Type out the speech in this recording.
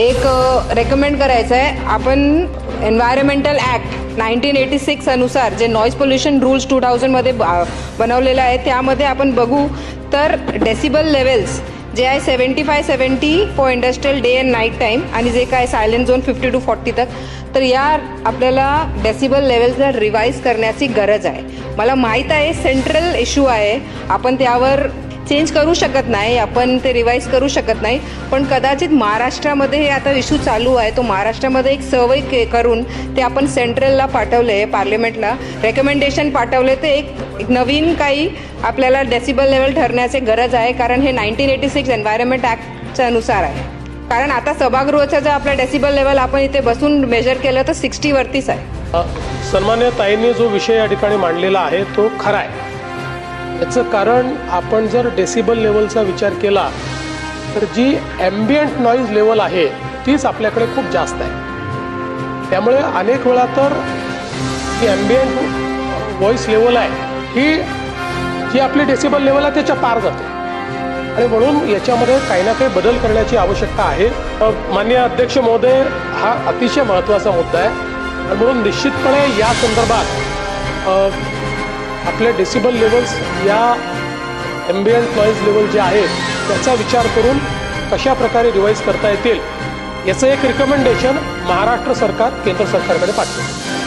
एक रेकमेंड करायचं आहे आपण environmental act nineteen eighty six अनुसार जे नॉईज पोल्युशन रूल्स टू थाउजंडमध्ये बनवलेलं आहे त्यामध्ये आपण बघू. तर डेसिबल लेवल्स जे आहे seventy five seventy for industrial day and night time आणि जे काय silent zone fifty two forty तक. तर या आपल्याला डेसिबल लेवल्सला रिवाईज करण्याची गरज आहे. मला माहीत आहे सेंट्रल इश्यू आहे. आपण त्यावर चेंज करू शकत नाही आपण ते रिवाईज करू शकत नाही. पण कदाचित महाराष्ट्रामध्ये हे आता इश्यू चालू आहे. तो महाराष्ट्रामध्ये एक सवय के करून ते आपण सेंट्रलला पाठवले पार्लमेंटला रेकमेंडेशन पाठवले ते एक एक नवीन काही आपल्याला डेसिबल लेवल ठरण्याची गरज आहे. कारण हे नाईन्टीन एटी सिक्स एन्व्हायरमेंट ॲक्टच्या अनुसार आहे. कारण आता सभागृहाचा जर आपला डेसिबल लेवल आपण इथे बसून मेजर केलं तर सिक्स्टीवरतीच आहे. सन्मान्य ताईंनी जो विषय या ठिकाणी मांडलेला आहे तो खरा आहे. याचं कारण आपण जर डेसिबल लेवलचा विचार केला तर जी ॲम्बियंट नॉईज लेवल आहे तीच आपल्याकडे खूप जास्त आहे. त्यामुळे अनेक वेळा तर जी ॲम्बियंट व्हॉइस लेवल आहे ही जी आपली डेसिबल लेवल आहे त्याच्या पार जाते. आणि म्हणून याच्यामध्ये काही ना काही बदल करण्याची आवश्यकता आहे. मान्य माननीय अध्यक्ष महोदय हा अतिशय महत्त्वाचा मुद्दा आहे. आणि म्हणून निश्चितपणे या संदर्भात आपले डेसिबल लेवल्स या एम्बियंट नॉईज लेवल जे आहेत त्याचा विचार करून कशा प्रकारे रिवाईज करता येतील याचं एक रिकमेंडेशन महाराष्ट्र सरकार केंद्र सरकारकडे पाठवेल.